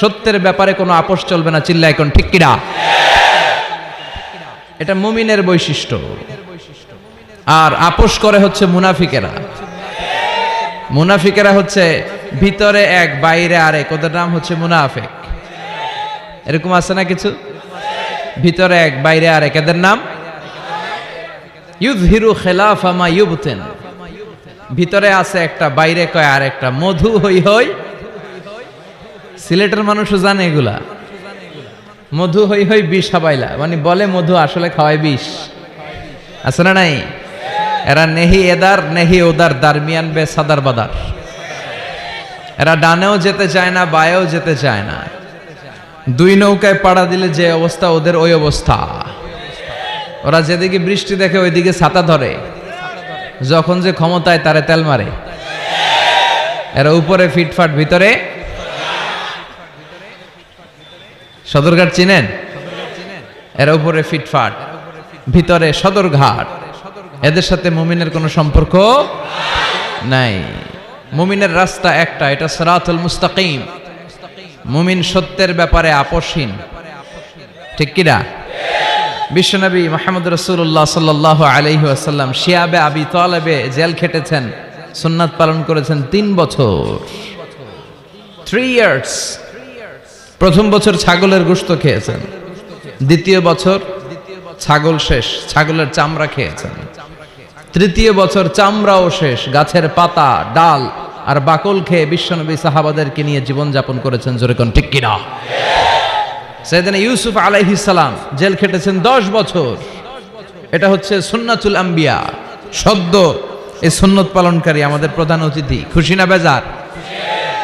সত্যের ব্যাপারে কোনো আপোষ চলবে না চিল্লা এখন ঠিক কিনা? এটা মুমিনের বৈশিষ্ট্য। আর আপোষ করে হচ্ছে মুনাফিকেরা। মুনাফিকেরা হচ্ছে ভিতরে এক, বাইরে আরেক, ওদের নাম হচ্ছে মুনাফেক। এরকম আছে না কিছু? ভিতরে এক, বাইরে আরেক, এদের নাম? ইউজহিরু খেলাফামা ইউবতেন। ভিতরে আছে একটা, বাইরে কয় আর একটা মধু হই হই সিলেটের মানুষও জানে এগুলা। মধু হই হই বিষ হাবাইলা মানে বলে মধু, আসলে খাওয়ায় বিষ। আছে না নাই? এরা নেহি এদার, নেহি ওদার, দারমিয়ান বে সাদার বাদার। এরা ডানেও যেতে চায় না, বায়েও যেতে চায় না। দুই নৌকায় পাড়া দিলে যে অবস্থা, ওদের ওই অবস্থা। ওরা যেদিকে বৃষ্টি দেখে, ওইদিকে ছাতা ধরে। যখন যে ক্ষমতায়, তারে তেল মারে। এরা উপরে ফিটফাট ভিতরে সদরঘাট চিনেন? এর উপরে ফিটফাট। ভিতরে সদরঘাট। এদের সাথে মুমিনের কোনো সম্পর্ক নাই। মুমিনের রাস্তা একটা, এটা সরাতুল মুস্তাকিম। মুমিন সত্যের ব্যাপারে আপোষহীন ঠিক কিনা বিশ্বনবী মাহমুদ রসুল্লাহ সাল্লাহ আলহি আসাল্লাম শিয়াবে আবি তালেবে জেল খেটেছেন, সুন্নাত পালন করেছেন তিন বছর। থ্রি ইয়ার্স প্রথম বছর ছাগলের গোস্ত খেয়েছেন। দ্বিতীয় বছর ছাগল শেষ, ছাগলের চামড়া খেয়েছেন। তৃতীয় বছর চামড়াও শেষ, গাছের পাতা, ডাল আর বাকল খেয়ে বিশ্বনবী সাহাবাদেরকে নিয়ে জীবনযাপন করেছেন যেরকম ঠিক কিনা? সেদিন ইউসুফ আলাইহিসালাম জেল খেটেছেন দশ বছর। এটা হচ্ছে সুন্নাতুল আম্বিয়া। সদ্য এই সুন্নত পালনকারী আমাদের প্রধান অতিথি। খুশি না বেজার?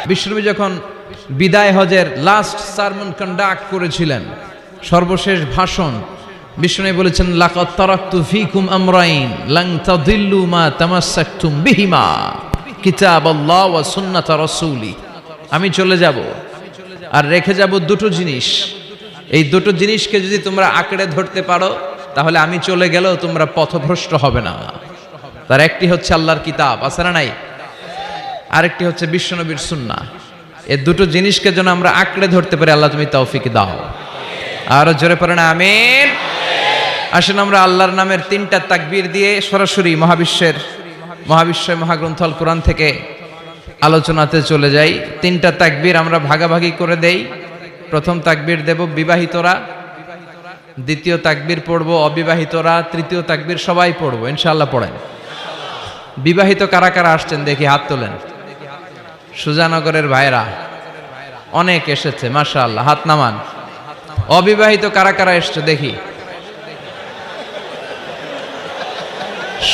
বিশ্বনবী যখন বিদায় হজের লাস্ট সারমন কন্ডাক্ট করেছিলেন। সর্বশেষ ভাষণ বিষ্ণু বলেছেন মা কিতাব আমি চলে যাব। আর রেখে যাব দুটো জিনিস। এই দুটো জিনিসকে যদি তোমরা আঁকড়ে ধরতে পারো, তাহলে আমি চলে গেলেও তোমরা পথভ্রষ্ট হবে না। তার একটি হচ্ছে আল্লাহর কিতাব, আছে না নাই? আরেকটি হচ্ছে বিশ্বনবীর সুন্নাহ। এই দুটো জিনিসকে যেন আমরা আঁকড়ে ধরতে পারি, আল্লাহ তুমি তৌফিক দাও। আরও জোরে পড়ে না আমিন। আসেন আমরা আল্লাহর নামের তিনটা তাকবীর দিয়ে সরাসরি মহাবিশ্বের মহাবিশ্বয় মহাগ্রন্থ আল কোরআন থেকে আলোচনাতে চলে যাই। তিনটা তাকবীর আমরা ভাগাভাগি করে দেই। প্রথম তাকবীর দেব, বিবাহিতরা। দ্বিতীয় তাকবীর পড়ব, অবিবাহিতরা। তৃতীয় তাকবীর সবাই পড়ব, ইনশাআল্লাহ পড়েন। বিবাহিত কারা কারা আসছেন দেখি, হাত তোলেন। সুজানগরের ভাইরা অনেক এসেছে মাশা আল্লাহ হাত নামান। অবিবাহিত কারা কারা এসছে দেখি?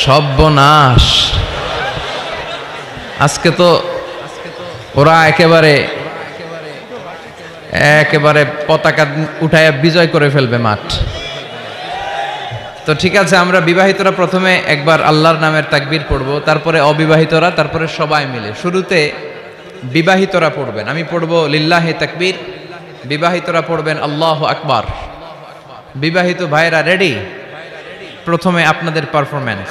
সর্বনাশ। আজকে তো ওরা একেবারে একেবারে পতাকা উঠায় বিজয় করে ফেলবে মাঠ। তো ঠিক আছে, আমরা বিবাহিতরা প্রথমে একবার আল্লাহর নামের তাকবির পড়ব, তারপরে অবিবাহিতরা, তারপরে সবাই মিলে। শুরুতে বিবাহিতরা পড়বেন। আমি পড়ব লিল্লাহে তাকবীর, বিবাহিতরা পড়বেন আল্লাহ আকবার। বিবাহিত ভাইরা রেডি প্রথমে আপনাদের performance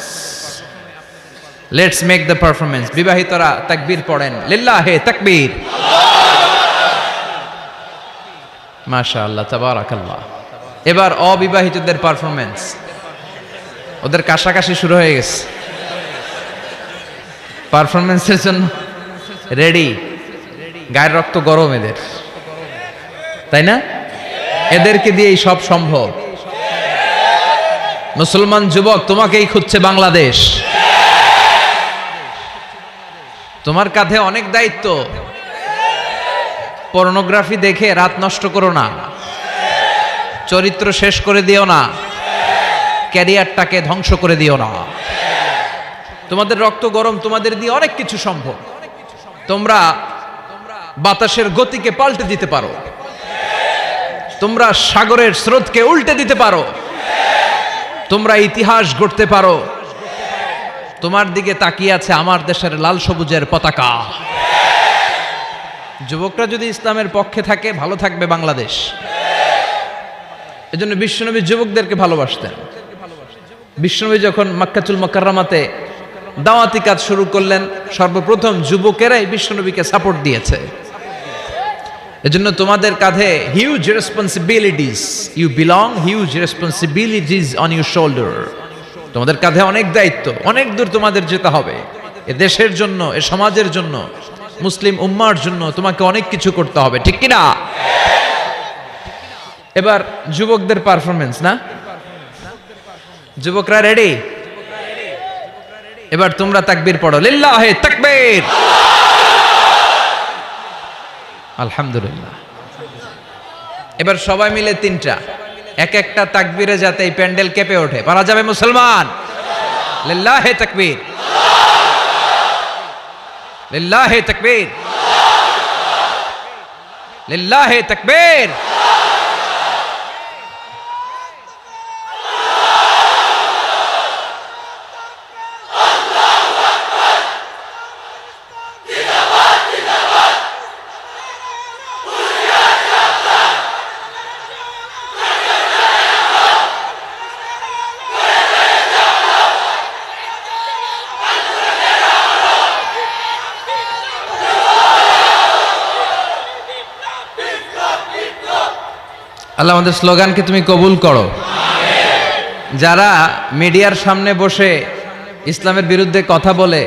let's make the performance বিবাহিতরা তাকবীর পড়েন। লিল্লাহে তাকবীর। মাশা আল্লাহ তাবারাকাল্লাহ। এবার অবিবাহিতদের পারফরমেন্স ওদের কাশাকাশি শুরু হয়ে গেছে। পারফরমেন্সের জন্য রেডি গায়ের রক্ত গরম এদের। তাই না? এদেরকে দিয়েই সব সম্ভব। মুসলমান যুবক, তোমাকেই খুঁজছে বাংলাদেশ। তোমার কাঁধে অনেক দায়িত্ব। পর্নোগ্রাফি দেখে রাত নষ্ট করো না। চরিত্র শেষ করে দিও না। ক্যারিয়ারটাকে ধ্বংস করে দিও না। তোমাদের রক্ত গরম, তোমাদের দিয়ে অনেক কিছু সম্ভব। তোমরা বাতাসের গতিকে পাল্টে দিতে পারো। তোমরা সাগরের স্রোতকে উল্টে দিতে পারো। তোমরা ইতিহাস গড়তে পারো। তোমার দিকে তাকিয়ে আছে আমার দেশের লাল সবুজের পতাকা। যুবকরা যদি ইসলামের পক্ষে থাকে, ভালো থাকবে বাংলাদেশ। এজন্য বিশ্বনবী যুবকদেরকে ভালোবাসতেন। বিশ্বনবী যখন মাক্কাতুল মকাররামাতে দাওয়াতি কাজ শুরু করলেন। সর্বপ্রথম যুবকেরাই বিশ্বনবীকে সাপোর্ট দিয়েছে। এজন্য তোমাদের কাঁধে huge responsibilities you belong huge responsibilities on your shoulder তোমাদের কাঁধে অনেক দায়িত্ব, অনেক দূর তোমাদের যেতে হবে। এ দেশের জন্য, এ সমাজের জন্য, মুসলিম উম্মার জন্য তোমাকে অনেক কিছু করতে হবে, ঠিক কি না এবার যুবকদের পারফরমেন্স না? যুবকরা রেডি এবার তোমরা তাকবীর পড়ো। লিল্লাহে তাকবীর। আলহামদুলিল্লাহ। এবার সবাই মিলে তিনটা। এক একটা তাকবীরে যাতে এই প্যান্ডেল কেঁপে ওঠে। পারা যাবে মুসলমান। লিল্লাহে তাকবীর। লিল্লাহে তাকবীর। লিল্লাহে তাকবীর। আল্লাহ আমাদের স্লোগানকে তুমি কবুল করো। যারা মিডিয়ার সামনে বসে ইসলামের বিরুদ্ধে কথা বলে,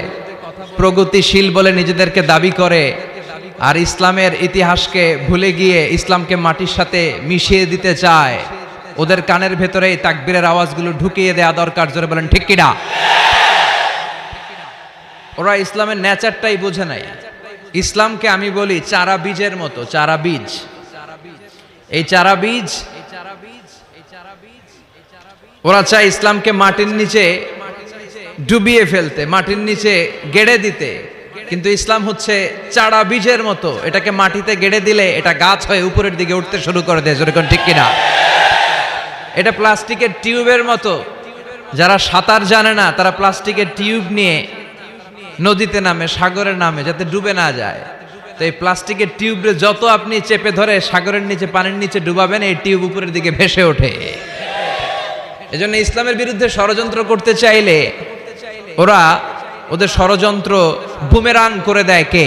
প্রগতিশীল বলে নিজেদেরকে দাবি করে, আর ইসলামের ইতিহাসকে ভুলে গিয়ে ইসলামকে মাটির সাথে মিশিয়ে দিতে চায়, ওদের কানের ভেতরে এই তাকবীরের আওয়াজগুলো ঢুকিয়ে দেওয়া দরকার, জোরে বলেন, ঠিক কিনা? ওরা ইসলামের ন্যাচারটাই বোঝে নাই। ইসলামকে আমি বলি চারা বীজের মতো, চারা বীজ। এই চারা বীজ, ওরা চায় ইসলামকে মাটির নিচে ডুবিয়ে ফেলতে, মাটির নিচে গেড়ে দিতে। কিন্তু ইসলাম হচ্ছে চারা বীজের মতো, এটাকে মাটিতে গেড়ে দিলে এটা গাছ হয়ে উপরের দিকে উঠতে শুরু করে দেয় যেরকম ঠিক কিনা? এটা প্লাস্টিকের টিউবের মতো, যারা সাঁতার জানে না, তারা প্লাস্টিকের টিউব নিয়ে নদীতে নামে, সাগরে নামে, যাতে ডুবে না যায়। তো এই প্লাস্টিকের টিউবে যত আপনি চেপে ধরে সাগরের নিচে, পানির নিচে ডুবাবেন, এই টিউব উপরের দিকে ভেসে ওঠে। এজন্য ইসলামের বিরুদ্ধে ষড়যন্ত্র করতে চাইলে ওরা ওদের ষড়যন্ত্র বুমেরাং করে দেয় কে?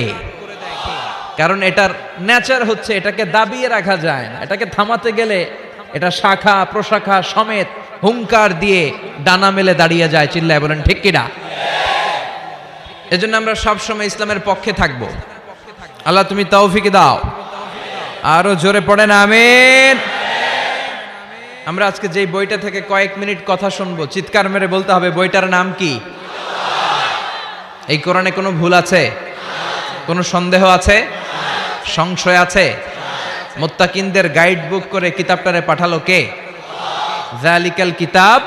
কারণ এটার নেচার হচ্ছে এটাকে দাবিয়ে রাখা যায় না। এটাকে থামাতে গেলে এটা শাখা, প্রশাখা সমেত হুঙ্কার দিয়ে ডানা মেলে দাঁড়িয়ে যায়, চিল্লায় বলেন, ঠিক কিনা? এজন্য আমরা সবসময় ইসলামের পক্ষে থাকব। আল্লাহ তুমি তৌফিক দাও। আরও জোরে পড়ে না আমিন। আমরা আজকে যেই বইটা থেকে কয়েক মিনিট কথা শুনব, চিৎকার মেরে বলতে হবে, বইটার নাম কি? এই কোরআনে কোনো ভুল আছে? কোনো সন্দেহ আছে? সংশয় আছে? মোত্তাকিনদের গাইড বুক করে কিতাবটারে পাঠালো কে? জালিকাল কিতাব,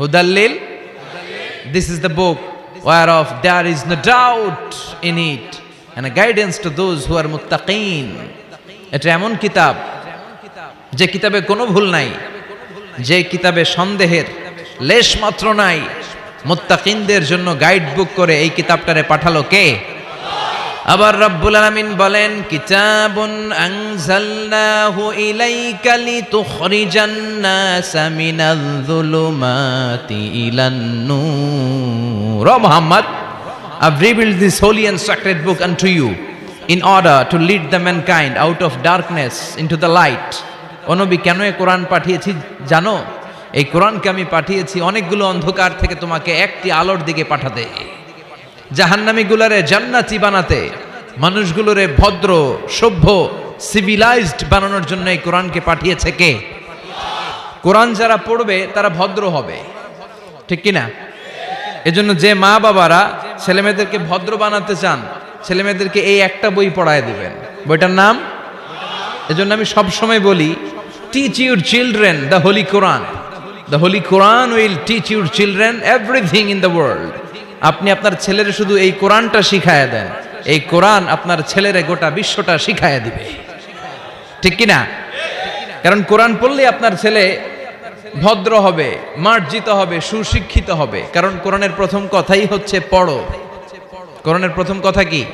হুদাল্লিল। This is the book whereof is is doubt doubt it and a guidance to those who are muttaqin এটা এমন কিতাব যে কিতাবে কোনো ভুল নাই, যে কিতাবে সন্দেহের লেশ মাত্র নাই। মুত্তাকিনদের জন্য গাইড বুক করে এই কিতাবটারে পাঠালো কে? আবার রব্বুল আলামিন বলেন, কিতাবুন আনজালনাহু ইলাইকা লিতুখরিজান নাসা মিনাল যুলুমাতি ইলান নূর। Muhammad I've revealed this holy and sacred book unto you in order to lead the mankind out of darkness into the light. ও নবী কেন এই কোরআন পাঠিয়েছি জানো? এই কোরআনকে আমি পাঠিয়েছি অনেকগুলো অন্ধকার থেকে তোমাকে একটি আলোর দিকে পাঠাতে। জাহান্নামীগুলারে জান্নাতি বানাতে, মানুষগুলোরে ভদ্র, সভ্য সিভিলাইজড বানানোর জন্য এই কোরআনকে পাঠিয়েছে কে? কোরআন যারা পড়বে তারা ভদ্র হবে। ঠিক কি না এজন্য যে মা বাবারা ছেলেমেয়েদেরকে ভদ্র বানাতে চান ছেলেমেয়েদেরকে এই একটা বই পড়ায় দিবেন। বইটার নাম? এজন্য আমি সব সময় বলি teach your children the holy Quran the holy Quran will teach your children everything in the world আপনি আপনার ছেলের শুধু এই কোরআনটা শিখায় দেন। এই কোরআন আপনার ছেলের গোটা বিশ্বটা শিখায় দিবে। ঠিক কি না কারণ কোরআন পড়লে আপনার ছেলে ভদ্র হবে, মার্জিত হবে, সুশিক্ষিত হবে। কারণ কোরআনের প্রথম কথাই হচ্ছে পড়ো। কোরআনের প্রথম কথা কি?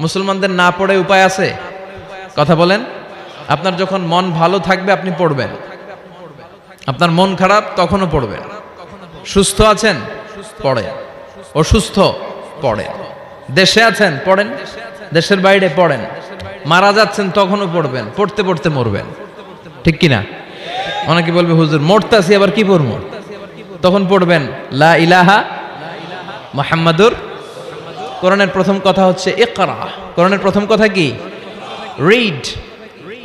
মুসলমানদের না পড়ে উপায় আছে? কথা বলেন। আপনার যখন মন ভালো থাকবে, আপনি পড়বেন। আপনার মন খারাপ, তখনও পড়বেন। সুস্থ আছেন, পড়েন। অসুস্থ, পড়েন। দেশে আছেন, পড়েন। দেশের বাইরে পড়েন। মারা যাচ্ছেন, তখনও পড়বেন। পড়তে পড়তে মরবেন। ঠিক কিনা? অনেকে বলবে, হুজুর, মরতাছি, আবার কি পড়ব তখন পড়বেন, লা ইলাহা মোহাম্মদুর কোরআনের প্রথম কথা হচ্ছে, ইকরা। কোরআনের প্রথম কথা কি? Read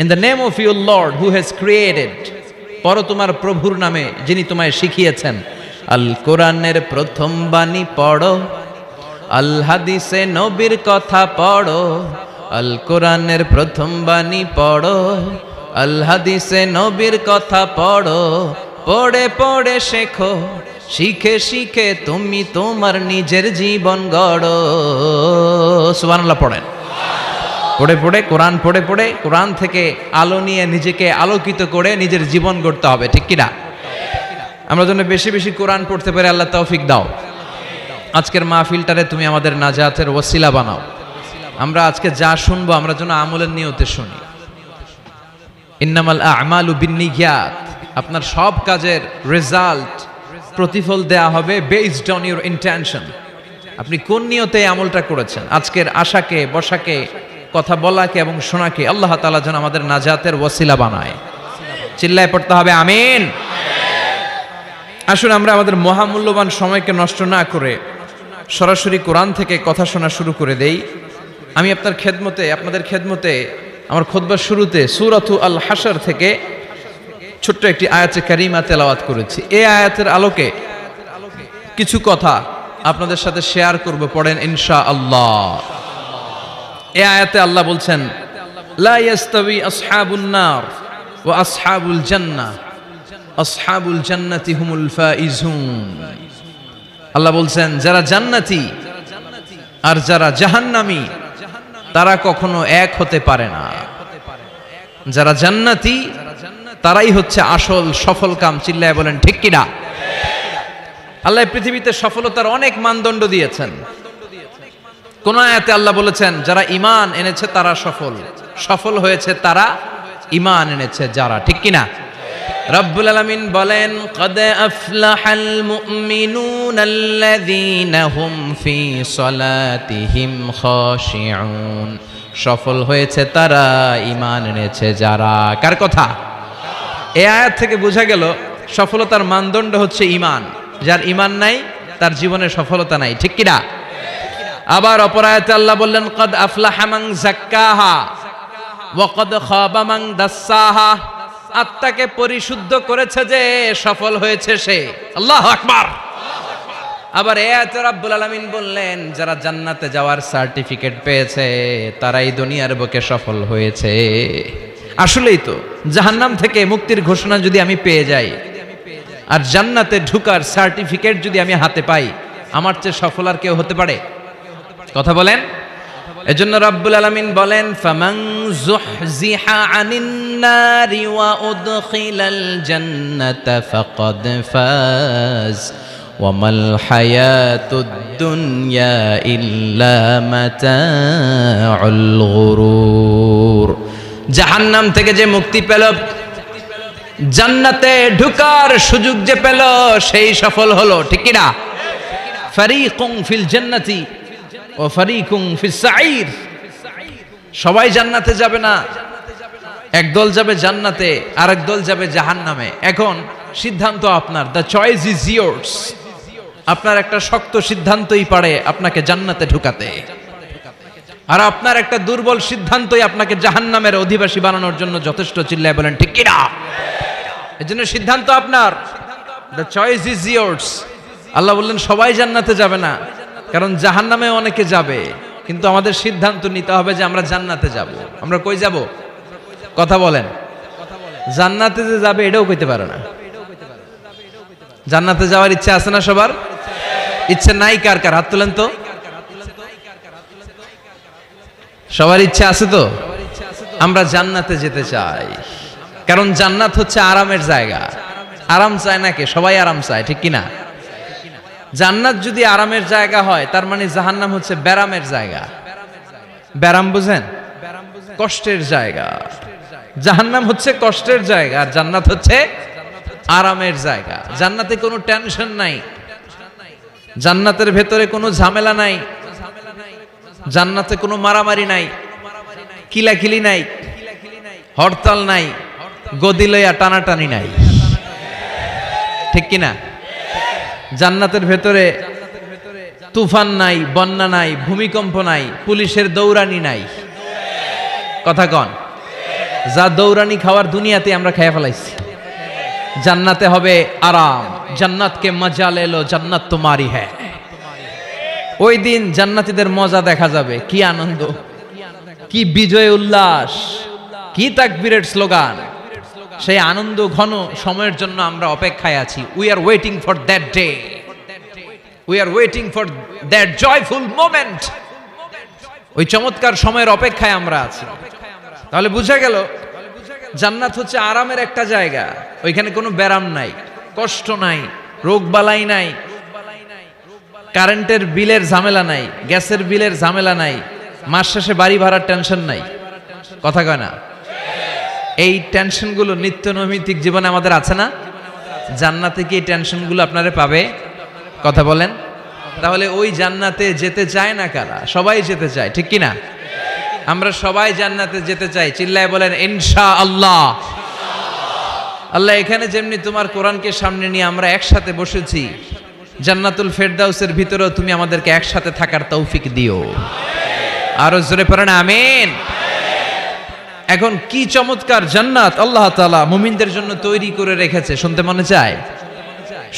in the name of your lord who has created. পর তোমার প্রভুর নামে, যিনি তোমায় শিখিয়েছেন। আল কোরআনের প্রথম বাণী পড়ো, আল হাদিসে নবীর কথা পড়ো, আল কোরআনের প্রথম বাণী পড়ো আল হাদিসে নবীর কথা পড়ো, পড়ে পড়ে শেখো। শিখে শিখে তুমি তোমার নিজের জীবন গড়ো। সুবহানাল্লাহ পড়েন। পড়ে পড়ে, কোরআন পড়ে পড়ে, কোরআন থেকে আলো নিয়ে নিজেকে আলোকিত করে নিজের জীবন গড়তে হবে, ঠিক কিনা? আমরা জন্য বেশি বেশি কোরআন পড়তে পারে, আল্লাহ তৌফিক দাও। আজকের মাহফিলটারে তুমি আমাদের নাজাতের ওসিলা বানাও। আমরা আজকে যা শুনব আমরা যেন আমলের নিয়তে শুনি। ইন্নামাল আমালু বিন্নিয়াত। আপনার সব কাজের রেজাল্ট প্রতিফল দেয়া হবে বেসড অন ইউর ইন্টেনশন আপনি কোন নিয়তে আমলটা করেছেন? আজকের আশাকে, বসাকে, কথা বলাকে এবং শোনাকে আল্লাহ তালা যেন আমাদের নাজাতের ওসিলা বানায়। চিল্লায় পড়তে হবে আমিন। আসুন আমরা আমাদের মহামূল্যবান সময়কে নষ্ট না করে সরাসরি কোরআন থেকে কথা শোনা শুরু করে দেই। আমি আপনার খেদমতে, আপনাদের খেদমতে আমার খোদবার শুরুতে সুরাতু আল হাসার থেকে ছোট্ট একটি আয়াতে কারিমা তেলাওয়াত করেছি। এ আয়াতের আলোকে কিছু কথা আপনাদের সাথে শেয়ার করব, পড়েন ইনশা আল্লাহ এ আয়াতে আল্লাহ বলছেন, লা জান্নাহ আল্লাহ বলছেন, যারা জান্নাতি আর যারা জাহান্নামী তারা কখনো এক হতে পারে না। যারা জান্নাতি, তারাই হচ্ছে আসল সফল কাম। চিল্লায় বলেন, ঠিক কিনা? আল্লাহ পৃথিবীতে সফলতার অনেক মানদণ্ড দিয়েছেন। কোন আয়াতে আল্লাহ বলেছেন, যারা ইমান এনেছে তারা সফল। সফল হয়েছে তারা ইমান এনেছে যারা, ঠিক কিনা? রব্বুল আলামিন বলেন, কদ আফলাহাল মুমিনুন আল্লাযীনা হুম ফি সলাতিহিম খাশিউন। সফল হয়েছে তারা ইমান এনেছে যারা। কার কথা? এই আয়াত থেকে বোঝা গেল, সফলতার মানদণ্ড হচ্ছে ইমান যার ইমান নাই, তার জীবনে সফলতা নাই। ঠিক কিনা? আবার অপরায়তে আল্লাহ বললেন, কদ আফলাহা মান যাক্কাহা ওয়া কদ খাবা মান দাসসাহা আত্মাকে পরিশুদ্ধ করেছে যে সফল হয়েছে সে। আল্লাহ আকবার। আবার এ রাব্বুল আলামিন বললেন, যারা জান্নাতে যাওয়ার সার্টিফিকেট পেয়েছে, তারাই দুনিয়ার বুকে সফল হয়েছে। আসলেই তো, জাহান্নাম থেকে মুক্তির ঘোষণা যদি আমি পেয়ে যাই, আর জান্নাতে ঢুকার সার্টিফিকেট যদি আমি হাতে পাই, আমার চেয়ে সফল আর কেউ হতে পারে? কথা বলেন? এজন্য রাব্বুল আলামিন বলেন, ফামান যুহজিহা আনিন নারি ওয়া উদখিলাল জান্নাতা ফাকাদ ফাজ ওয়ামাল হায়াতুদ দুনিয়া ইল্লা মাতাউল গুরুর। জাহান্নাম থেকে যে মুক্তি পেল, জান্নাতে ঢুকার সুযোগ যে পেল, সেই সফল হলো, ঠিক কি না? ফারিকুম ফিল জান্নাতি। ও ফারিকুম ফিস সাইর সবাই জান্নাতে যাবে না। একদল যাবে জান্নাতে, আরেক দল যাবে জাহান্নামে। এখন সিদ্ধান্ত আপনার। দ্য চয়েস ইজ ইয়ার্স আপনার একটা শক্ত সিদ্ধান্তই পারে আপনাকে জান্নাতে ঢুকাতে। আর আপনার একটা দুর্বল সিদ্ধান্তই আপনাকে জাহান্নামের অধিবাসী বানানোর জন্য যথেষ্ট চিল্লায় বলেন, ঠিক কিনা? এই জন্য সিদ্ধান্ত আপনার। দ্য চয়েস ইজ ইয়ার্স আল্লাহ বললেন, সবাই জান্নাতে যাবে না। কারণ জাহান্নামে অনেকে যাবে, কিন্তু আমাদের সিদ্ধান্ত নিতে হবে যে আমরা জান্নাতে যাব। আমরা কই যাব? কথা বলেন। জান্নাতে যে যাবে এটাও কইতে পারে না। জান্নাতে যাওয়ার ইচ্ছা আছে না সবার? ইচ্ছে নাই কার কার? হাত তুলেন তো। সবার ইচ্ছা আছে তো? আমরা জান্নাতে যেতে চাই। কারণ জান্নাত হচ্ছে আরামের জায়গা। আরাম চায় না কে? সবাই আরাম চায়, ঠিক কিনা? জান্নাত যদি আরামের জায়গা হয়, তার মানে জাহান্নাম হচ্ছে ব্যারামের জায়গা। ব্যারাম বুঝেন? কষ্টের জায়গা। জাহান্নাম হচ্ছে কষ্টের জায়গা, আর জান্নাত হচ্ছে আরামের জায়গা। জান্নাতে কোনো টেনশন নাই। জান্নাতের ভেতরে কোনো ঝামেলা নাই। জান্নাতে কোনো মারামারি নাই। কিলাকিলি নাই। হরতাল নাই। গদি লইয়া টানাটানি নাই। ঠিক কিনা? জান্নাতের ভেতরে তুফান নাই, বন্যা নাই, ভূমিকম্প নাই, পুলিশের দৌড়ানি নাই। কথা কন, যা দৌড়ানি খাওয়ার দুনিয়াতে আমরা খেয়ে ফেলাইছি। জান্নাতে হবে আরাম, জান্নাতকে মজা লেলো, জান্নাত তোমারই হ্যাঁ ওই দিন জান্নাতীদের মজা দেখা যাবে, কি আনন্দ, কি বিজয় উল্লাস, কি তাকবীরের স্লোগান। সেই আনন্দ ঘন সময়ের জন্য আমরা অপেক্ষায় আছি। We are waiting for that day we are waiting for that joyful moment ওই চমৎকার সময়ের অপেক্ষায় আমরা আছি। তাহলে বুঝা গেল, জান্নাত হচ্ছে আরামের একটা জায়গা। ওইখানে কোনো ব্যারাম নাই, কষ্ট নাই, রোগ বালাই নাই, কারেন্টের বিলের ঝামেলা নাই, গ্যাসের বিলের ঝামেলা নাই, মাস শেষে বাড়ি ভাড়ার টেনশন নাই। কথা কয় না? এই টেনশনগুলো নিত্য নৈমিত্তিক জীবনে আমাদের আছে না? জান্নাতে কি এই টেনশনগুলো আপনারা পাবে? কথা বলেন। তাহলে ওই জান্নাতে যেতে চায় না কারা? সবাই যেতে চায়, ঠিক কি না আমরা সবাই জান্নাতে যেতে চাই। চিল্লায় বলেন ইনশা আল্লাহ আল্লাহ, এখানে যেমনি তোমার কোরআনকে সামনে নিয়ে আমরা একসাথে বসেছি, জান্নাতুল ফেরদাউসের ভিতরেও তুমি আমাদেরকে একসাথে থাকার তৌফিক দিও। আরও জোরে পড়েন, আমিন। এখন কি চমৎকার জান্নাত আল্লাহ তাআলা মুমিনদের জন্য তৈরি করে রেখেছে, শুনতে মনে চায়?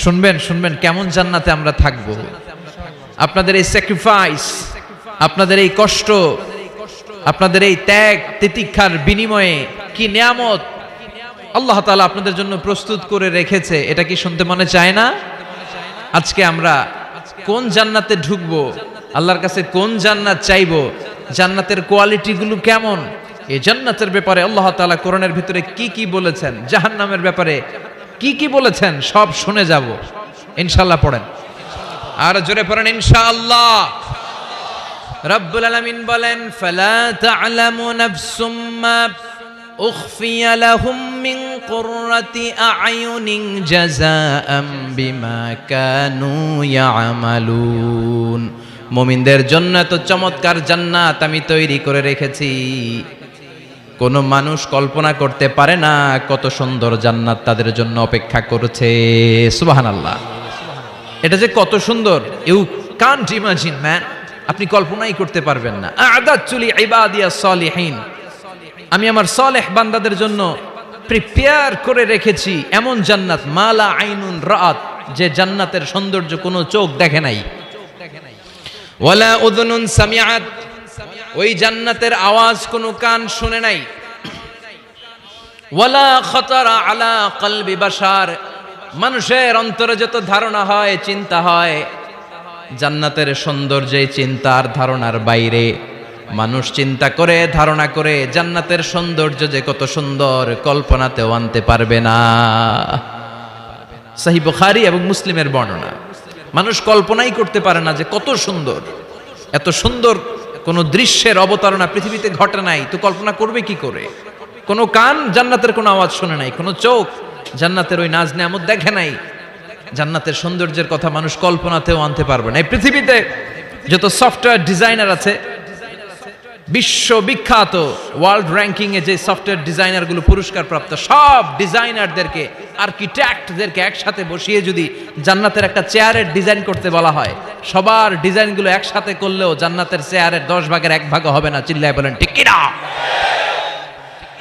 শুনবেন শুনবেন, কেমন জান্নাতে আমরা থাকব? আপনাদের এই স্যাক্রিফাইস আপনাদের এই কষ্ট, আপনাদের এই ত্যাগ তিতিক্ষার বিনিময়ে কি নিয়ামত আল্লাহ তাআলা আপনাদের জন্য প্রস্তুত করে রেখেছে, এটা কি শুনতে মনে চায় না? আজকে আমরা কোন জান্নাতে ঢুকবো? আল্লাহর কাছে কোন জান্নাত চাইব? জান্নাতের কোয়ালিটিগুলো কেমন? এই জান্নাতের ব্যাপারে আল্লাহ তাআলা কোরআনের ভিতরে কি কি বলেছেন? জাহান্নামের ব্যাপারে কি কি বলেছেন? সব শুনে যাব। ইনশাল্লাহ পড়েন। আর জোরে পড়েন, ইনশাআল্লাহ। রব্বুল আলামিন বলেন, ফালা তা'লামু নাফসুম মুমিনদের জন্য এত চমৎকার জান্নাত আমি তৈরি করে রেখেছি। কোনো মানুষ কল্পনা করতে পারে না কত সুন্দর জান্নাত তাদের জন্য অপেক্ষা করেছে। সুবহানাল্লাহ। এটা যে কত সুন্দর। ইউ কান্ট ইমাজিন ম্যান আপনি কল্পনাই করতে পারবেন না। আদাতুলি ইবাদিয়া সলিহিন। আমি আমার সলেহ বান্দাদের জন্য প্রিপেয়ার করে রেখেছি এমন জান্নাত। মালা আইনুন রাত যে জান্নাতের সৌন্দর্য কোনো চোখ দেখে নাই। ওয়ালা উযুনুন সামিআত ওই জান্নাতের আওয়াজ কোনো কান শুনে নাই। ওয়ালা আলা মানুষের অন্তরে যত ধারণা হয়, চিন্তা হয়, জান্নাতের সৌন্দর্যে চিন্তার ধারণার বাইরে। মানুষ চিন্তা করে, ধারণা করে, জান্নাতের সৌন্দর্য যে কত সুন্দর, কল্পনাতেও আনতে পারবে না। সাহি বুখারী এবং মুসলিমের বর্ণনা। মানুষ কল্পনাই করতে পারে না যে কত সুন্দর। এত সুন্দর কোন দৃশ্যের অবতারণা পৃথিবীতে ঘটে নাই, তো কল্পনা করবে কি করে? কোনো কান জান্নাতের কোনো আওয়াজ শোনে নাই, কোনো চোখ জান্নাতের ওই নাজ নেয়ামত দেখে নাই। জান্নাতের সৌন্দর্যের কথা মানুষ কল্পনাতেও আনতে পারবে না। এই পৃথিবীতে যত সফটওয়্যার ডিজাইনার আছে বিশ্ব বিখ্যাত ওয়ার্ল্ড র্যাঙ্কিং এ যে সফটওয়্যার ডিজাইনারগুলো পুরস্কার প্রাপ্ত সব ডিজাইনারদেরকে, আর্কিটেক্টদেরকে একসাথে বসিয়ে যদি জান্নাতের একটা চেয়ারের ডিজাইন করতে বলা হয়, সবার ডিজাইনগুলো একসাথে করলেও জান্নাতের চেয়ারের দশ ভাগের এক ভাগও হবে না, চিল্লায় বলেন, ঠিক কিনা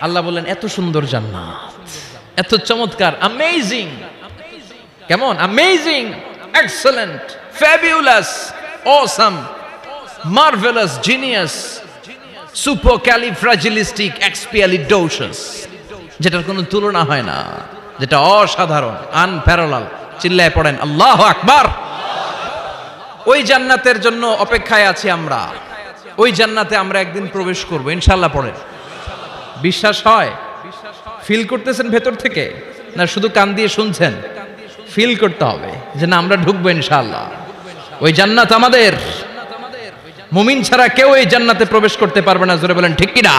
আল্লাহ বললেন, এত সুন্দর জান্নাত, এত চমৎকার অ্যামেজিং কেমন? Amazing excellent fabulous awesome marvellous genius supercalifragilisticexpialidocious যেটার কোনো তুলনা হয় না, যেটা অসাধারণ, আনপ্যারালাল, চিল্লায় পড়েন, আল্লাহ আকবার। ওই জান্নাতের জন্য অপেক্ষায় আছি আমরা। ওই জান্নাতে আমরা একদিন প্রবেশ করব ইনশাল্লাহ পড়েন। বিশ্বাস হয়? ফিল করতেছেন ভেতর থেকে? না শুধু কান দিয়ে শুনছেন? ফিল করতে হবে যে না, আমরা ঢুকবো ইনশাল্লাহ ওই জান্নাত আমাদের। মুমিন ছাড়া কেউ এই জান্নাতে প্রবেশ করতে পারবে না। জোরে বলেন ঠিক কিনা?